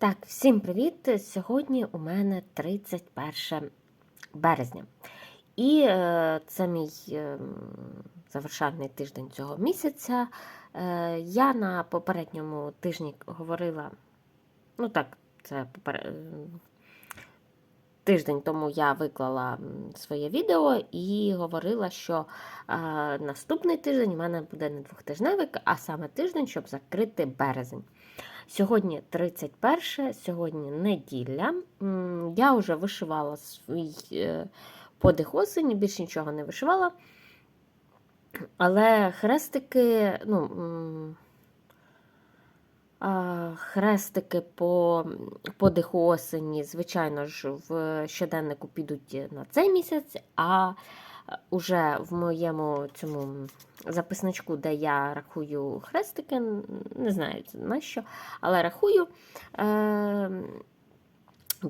Так, всім привіт! Сьогодні у мене 31 березня. І е, це мій е, завершальний тиждень цього місяця. Е, я на попередньому тижні говорила, ну так, це тиждень тому я виклала своє відео і говорила, що е, наступний тиждень у мене буде не двохтижневик, а саме тиждень, щоб закрити березень. Сьогодні 31, сьогодні неділя. Я вже вишивала свій е, подих осені, більше нічого не вишивала. Але хрестики, ну, хрестики по подиху осені, звичайно ж, в щоденнику підуть на цей місяць, а уже в моєму цьому записничку, де я рахую хрестики, не знаю на що, але рахую, е,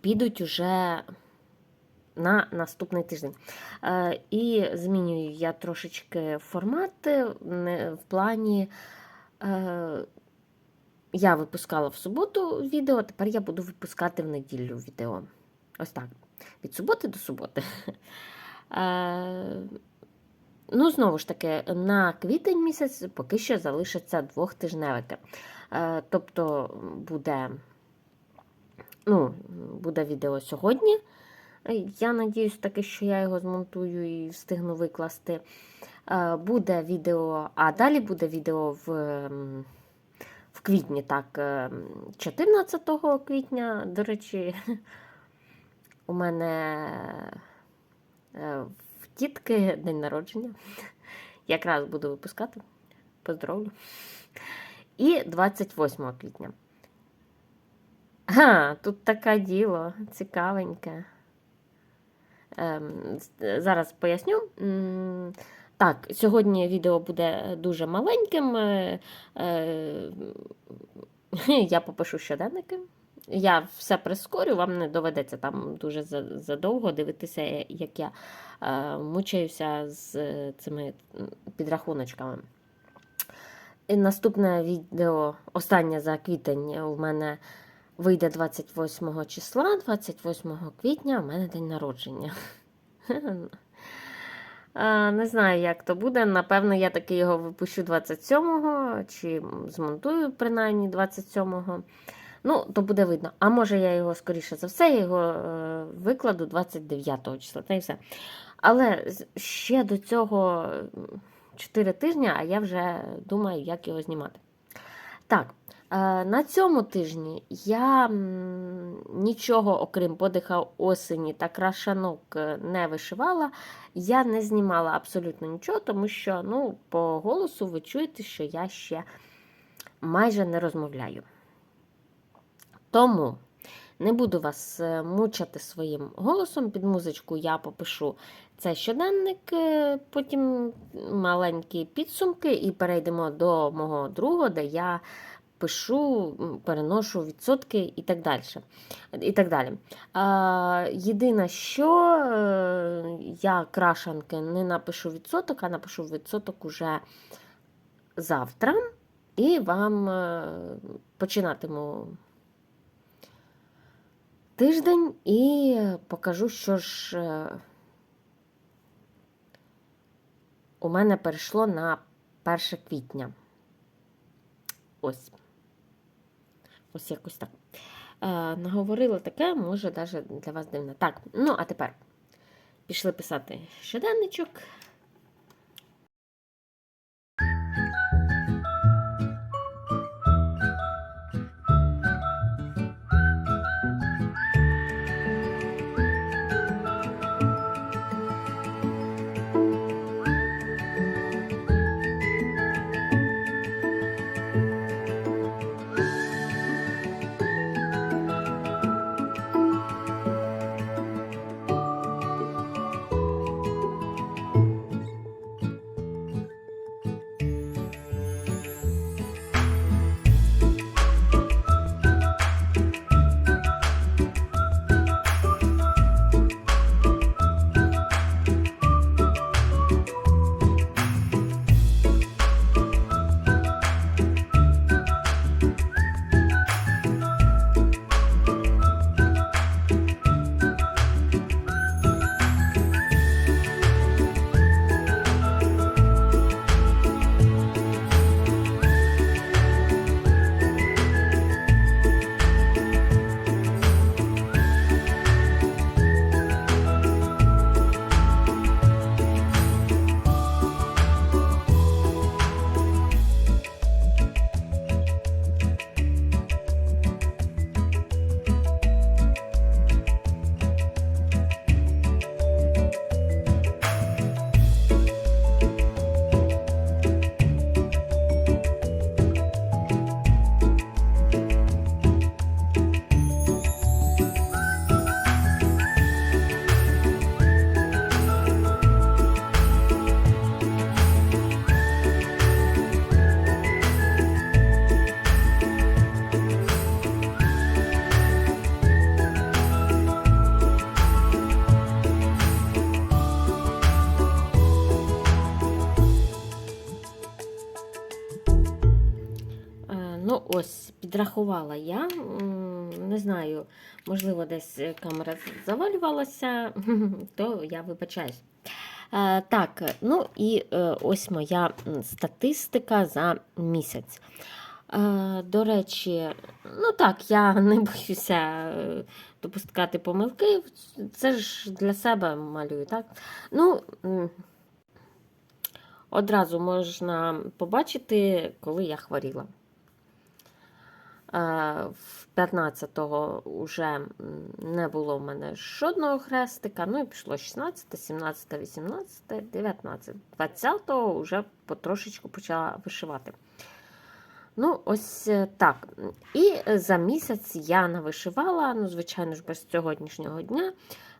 підуть уже на наступний тиждень. Е, і змінюю я трошечки формат е, в плані. Я випускала в суботу відео, тепер я буду випускати в неділю відео. Ось так. Від суботи до суботи. Е, Ну, знову ж таки, на квітень місяць поки що залишаться двохтижневики. Е, Тобто буде, ну, буде відео сьогодні. Е, Я надіюсь таки, що я його змонтую і встигну викласти. Буде відео, а далі буде відео в, в квітні, так, ем, 14 квітня, до речі, у мене е, в тітки день народження. Якраз буду випускати. Поздравлю. І 28 квітня. А, тут таке діло цікавеньке. Ем, зараз поясню. Так, сьогодні відео буде дуже маленьким. е, е, Я попишу щоденники. Я все прискорю, вам не доведеться там дуже задовго дивитися, як я е, мучаюся з е, цими підрахуночками. І наступне відео, останнє за квітень, у мене вийде 28 числа, 28 квітня у мене день народження. Не знаю, як то буде. Напевно, я таки його випущу 27-го, чи змонтую принаймні 27-го. Ну, то буде видно. А може, я його, скоріше за все, я його е, викладу 29 числа. Та й все. Але ще до цього 4 тижні, а я вже думаю, як його знімати. Так, на цьому тижні я нічого, окрім подиха осені та крашанок, е, не вишивала. Я не знімала абсолютно нічого, тому що ну, по голосу ви чуєте, що я ще майже не розмовляю. Тому не буду вас е, мучати своїм голосом. Під музичку я попишу цей щоденник, е, потім маленькі підсумки, і перейдемо до мого другого, де я пишу, переношу відсотки і так далі. І так далі. Єдине, що е, я крашанки не напишу відсоток, а напишу відсоток уже завтра, і вам е, починатиму тиждень і покажу, що ж е, у мене перейшло на 1 квітня. Ось. Ось якось так. Е, наговорила таке, може, навіть для вас дивно. Так, ну а тепер пішли писати щоденничок. Підрахувала я. Не знаю, можливо, десь камера завалювалася, то я вибачаюсь. Е, Так, ну і е, ось моя статистика за місяць. Е, До речі, ну так, я не боюся е, допускати помилки. Це ж для себе малюю, так? Ну, одразу можна побачити, коли я хворіла. Е, В 15-го вже не було в мене жодного хрестика. Ну і пішло 16, 17, 18, 19. 20-го вже потрошечку почала вишивати. Ну, ось е, так. І за місяць я навишивала, ну, звичайно ж, без сьогоднішнього дня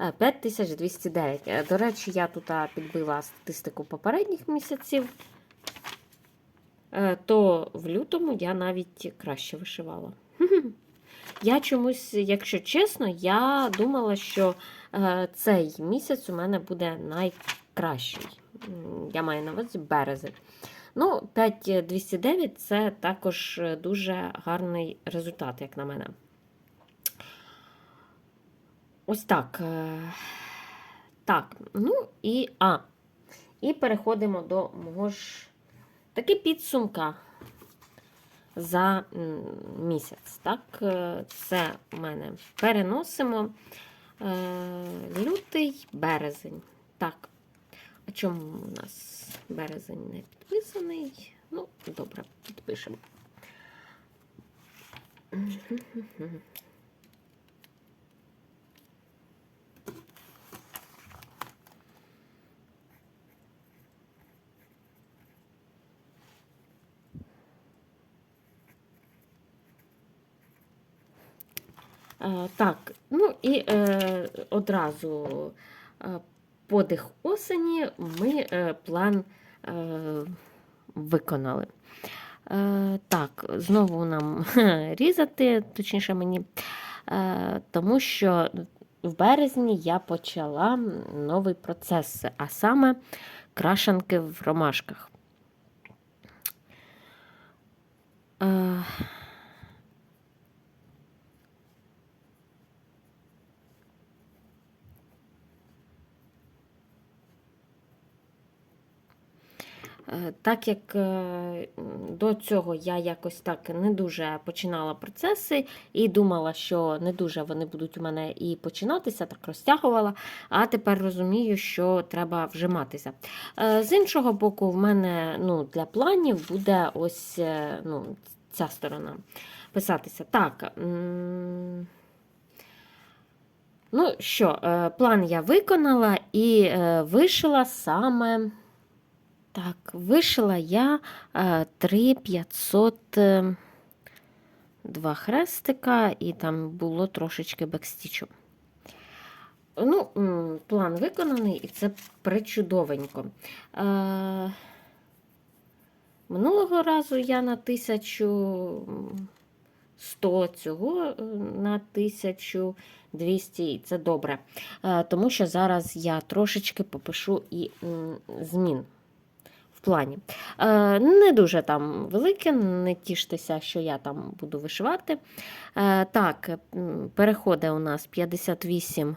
е, 5209. Е, До речі, я тут підбила статистику попередніх місяців. Е, То в лютому я навіть краще вишивала. Я чомусь, якщо чесно, я думала, що е, цей місяць у мене буде найкращий. Я маю на увазі березень. Ну, 5209 це також дуже гарний результат, як на мене. Ось так. е, Так, ну і а. І переходимо до мого ж таки підсумка за місяць. Так, е, це у мене переносимо е, лютий березень. Так. А чому у нас березень не підписаний? Ну, добре, підпишемо. Так, ну і е, одразу е, подих осені ми е, план е, виконали. Е, так, знову нам різати, точніше мені, е, тому що в березні я почала новий процес, а саме крашанки в ромашках. Так як е, до цього я якось так не дуже починала процеси і думала, що не дуже вони будуть у мене і починатися, так розтягувала, а тепер розумію, що треба вжиматися. Е, З іншого боку, в мене ну, для планів буде ось е, ну, ця сторона писатися. Так. Ну що, е, план я виконала і е, вишила саме. Так, вишила я е, 3500 е, два хрестика, і там було трошечки бекстічу. Ну, план виконаний, і це причудовенько. Е, минулого разу я на 1100 цього е, на 1200, і це добре. Тому що зараз я трошечки попишу і змін в плані. Е, Не дуже там велике, не тіштеся, що я там буду вишивати. Е, Так, м, переходить у нас 58.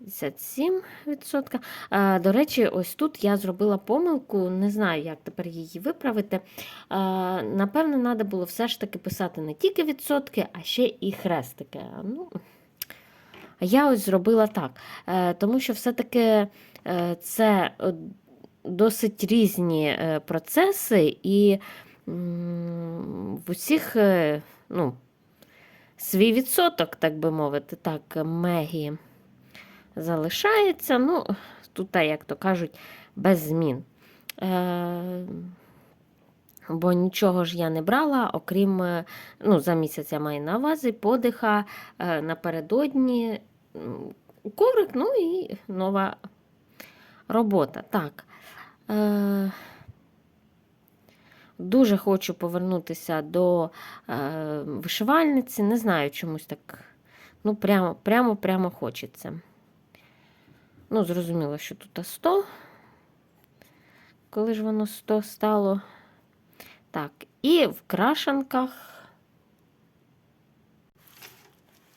57%. Е, До речі, ось тут я зробила помилку, не знаю, як тепер її виправити. Е, Напевне, треба було все ж таки писати не тільки відсотки, а ще і хрестики. Ну, а я ось зробила так. Е, Тому що все-таки це досить різні е, процеси, і в усіх е, ну, свій відсоток, так би мовити, так, Мегі залишається. Ну, тут, як то кажуть, без змін. Е, Бо нічого ж я не брала, окрім ну, за місяць я маю на увазі, подиха напередодні, коврик, ну і нова робота. Так. Е, дуже хочу повернутися до е, вишивальниці. Не знаю, чомусь так. Ну, прямо, прямо, прямо хочеться. Ну, зрозуміло, що тут 100. Коли ж воно 100 стало. Так, і в крашенках.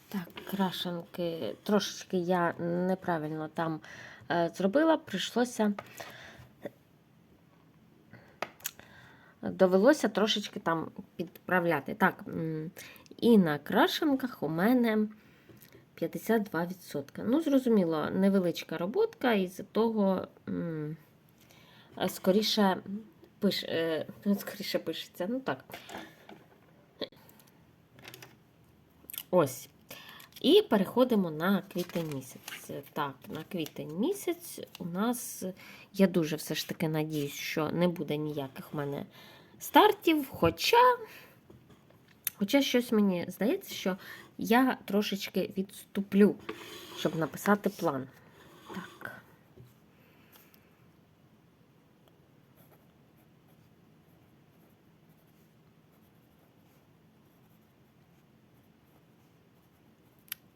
Так, крашенки трошечки я неправильно там е, зробила, прийшлося. Довелося трошечки там підправляти. Так, і на крашенках у мене 52%. Ну, зрозуміло, невеличка роботка, і з того е, скоріше, пиш, е, скоріше пишеться. Ну так. Ось. І переходимо на квітень місяць. Так, на квітень місяць у нас, я дуже все ж таки надіюсь, що не буде ніяких в мене стартів. Хоча, хоча щось мені здається, що я трошечки відступлю, щоб написати план.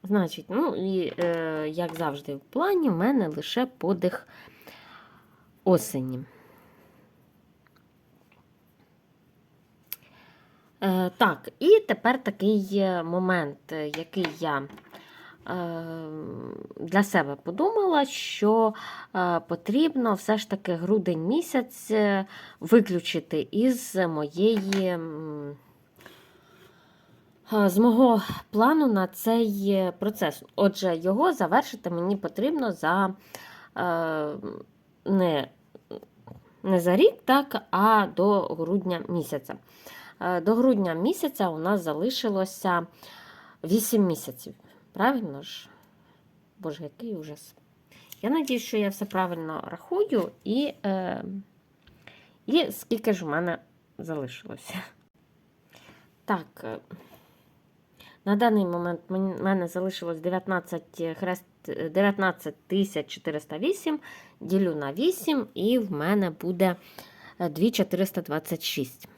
Значить, ну і е, як завжди, в плані в мене лише подих осені. Е, так, і тепер такий момент, е, який я е, для себе подумала, що е, потрібно все ж таки грудень місяць виключити із моєї. Е, З мого плану на цей е, процес. Отже, його завершити мені потрібно за е, не, не за рік, так, а до грудня місяця. До грудня місяця у нас залишилося 8 місяців. Правильно ж? Боже, який ужас. Я надію, що я все правильно рахую, і, е, і скільки ж у мене залишилося. Так, на даний момент в мене залишилось 19 хрест, 19 408, ділю на 8, і в мене буде е, 2426.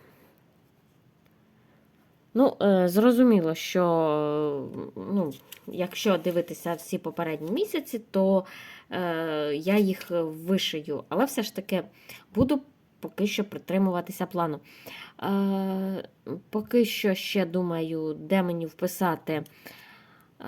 Ну, е, зрозуміло, що е, ну, якщо дивитися всі попередні місяці, то е, я їх вишию, але все ж таки буду поки що притримуватися плану. Е, поки що ще думаю, де мені вписати. Е,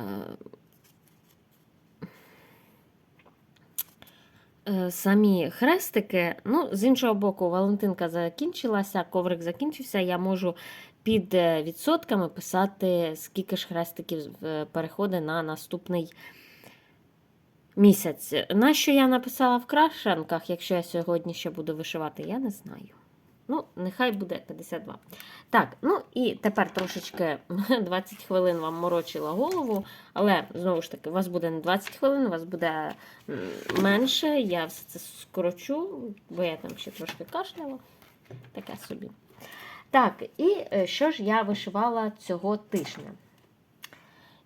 е, Самі хрестики, ну, з іншого боку, Валентинка закінчилася, коврик закінчився, я можу під е, відсотками писати, скільки ж хрестиків переходить на наступний місяць. На що я написала в крашенках, якщо я сьогодні ще буду вишивати, я не знаю. Ну, нехай буде 52. Так, ну і тепер трошечки 20 хвилин вам морочила голову, але знову ж таки, у вас буде не 20 хвилин, у вас буде менше. Я все це скорочу, бо я там ще трошки кашляла. Таке собі. Так, і е, що ж я вишивала цього тижня?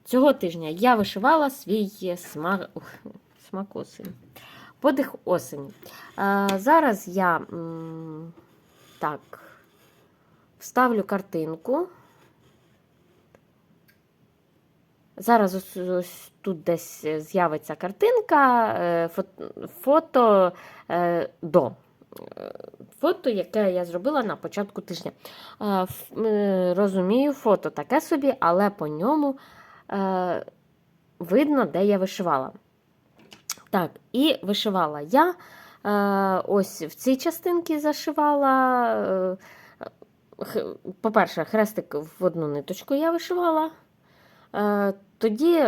Цього тижня я вишивала свій смак, смак осені. Подих осені. Зараз я так, вставлю картинку. Зараз ось, ось тут десь з'явиться картинка, е, фото, е, до. Е, Фото, яке я зробила на початку тижня. Розумію, фото таке собі, але по ньому видно, де я вишивала. Так, і вишивала я. Е, ось в цій частинці зашивала. Е, по-перше, хрестик в одну ниточку я вишивала. Е, тоді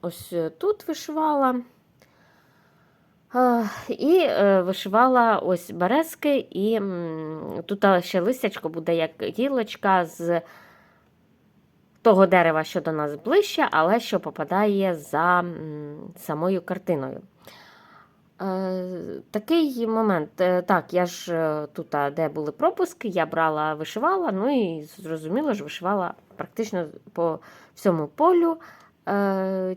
ось тут вишивала. І вишивала ось березки, і тут ще листячко буде як гілочка з того дерева, що до нас ближче, але що попадає за самою картиною. Е, Такий момент. Е, Так, я ж е, тут, де були пропуски, я брала, вишивала, ну і зрозуміло ж, вишивала практично по всьому полю,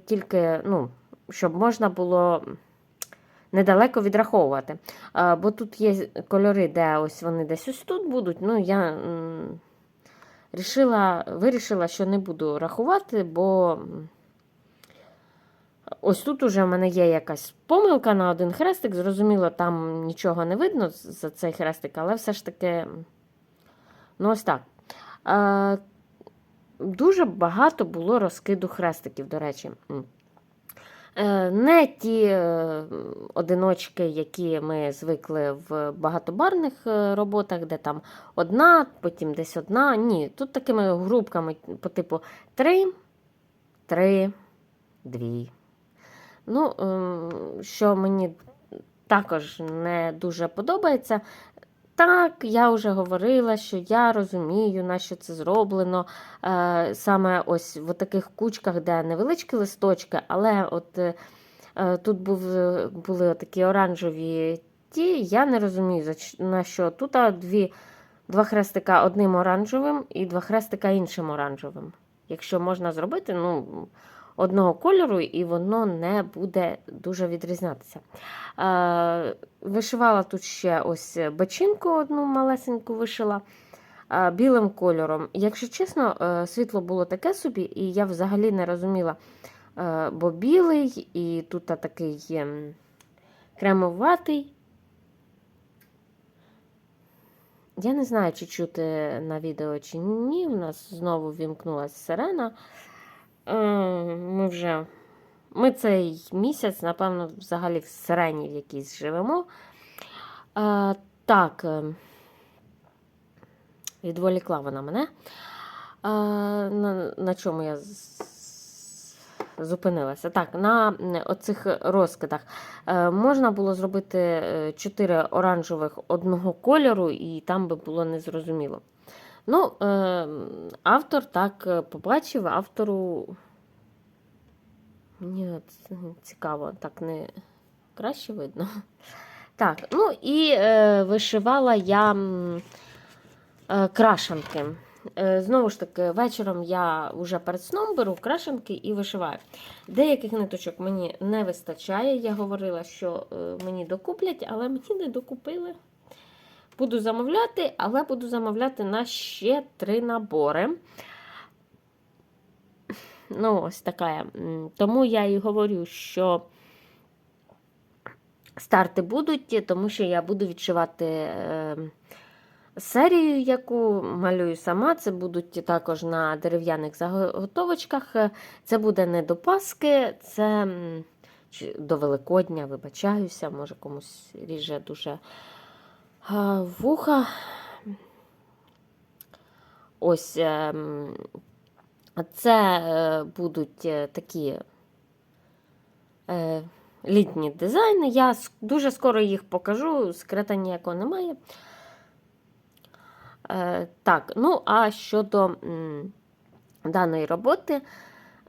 тільки, ну, щоб можна було недалеко відраховувати. Бо тут є кольори, де ось вони десь ось тут будуть. Ну, я рішила, вирішила, що не буду рахувати, бо. Ось тут уже в мене є якась помилка на один хрестик. Зрозуміло, там нічого не видно за цей хрестик, але все ж таки, ну ось так. Е, дуже багато було розкиду хрестиків, до речі. Е, Не ті е, одиночки, які ми звикли в багатобарних е, роботах, де там одна, потім десь одна. Ні, тут такими групками по типу три, три, дві. Ну, ем, що мені також не дуже подобається. Так, я вже говорила, що я розумію, на що це зроблено. Е, саме ось в таких кучках, де невеличкі листочки, але от е, е, тут був, були такі оранжеві ті, я не розумію, на що. Тут дві, два хрестика одним оранжевим і два хрестика іншим оранжевим. Якщо можна зробити, ну, одного кольору, і воно не буде дуже відрізнятися. Вишивала тут ще ось бачинку одну малесеньку вишила білим кольором. Якщо чесно, е, світло було таке собі, і я взагалі не розуміла, е, бо білий, і тут такий ем, кремоватий. Я не знаю, чи чути на відео, чи ні. У нас знову вімкнулася сирена. Е, Ми вже ми цей місяць, напевно, взагалі в сирені в якійсь живемо. Е, так, е, відволікла вона мене. На, на чому я зупинилася? Так, на оцих розкидах можна було зробити чотири оранжевих одного кольору, і там би було незрозуміло. Ну, е, автор так е, побачив, автору. Мені цікаво, так не краще видно. Так, ну і е, вишивала я е, крашанки. Е, знову ж таки, вечором я вже перед сном беру крашенки і вишиваю. Деяких ниточок мені не вистачає. Я говорила, що е, мені докуплять, але мені не докупили. Буду замовляти, але буду замовляти на ще три набори. Ну, ось така. Тому я і говорю, що старти будуть, тому що я буду відшивати е, серію, яку малюю сама. Це будуть також на дерев'яних заготовочках. Це буде не до Паски, це до Великодня, вибачаюся, може комусь ріже дуже вуха. Ось ем, це е, будуть е, такі е, літні дизайни. Я дуже скоро їх покажу, скрита ніякого немає. Так, ну а щодо даної роботи,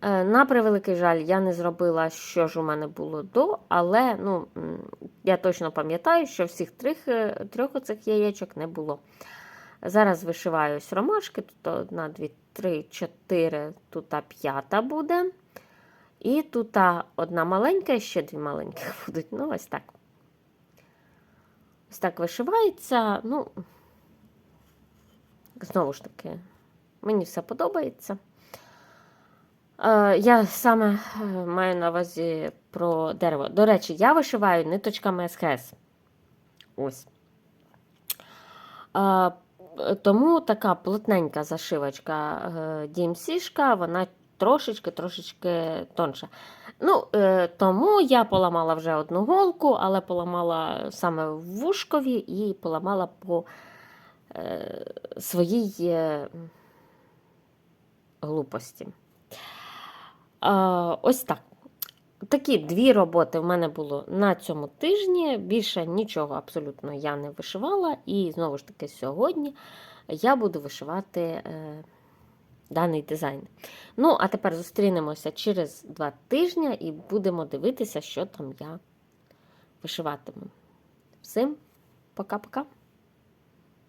на превеликий жаль, я не зробила, що ж у мене було до, але ну, я точно пам'ятаю, що всіх трьох, е, трьох оцих яєчок не було. Зараз вишиваю ось ромашки, тут одна, дві, три, чотири, тут п'ята буде. І тут одна маленька, і ще дві маленьких будуть. Ну, ось так. Ось так вишивається. Ну, знову ж таки, мені все подобається. Е, я саме е, маю на увазі про дерево. До речі, я вишиваю ниточками СХС. Ось. Е, тому така плотненька зашивочка DMC-шка, вона трошечки-трошечки тонша. Ну, тому я поламала вже одну голку, але поламала саме в вушкові і поламала по своїй глупості. Ось так. Такі дві роботи в мене було на цьому тижні. Більше нічого абсолютно я не вишивала. І знову ж таки, сьогодні я буду вишивати е, даний дизайн. Ну, а тепер зустрінемося через два тижні і будемо дивитися, що там я вишиватиму. Всім пока-пока!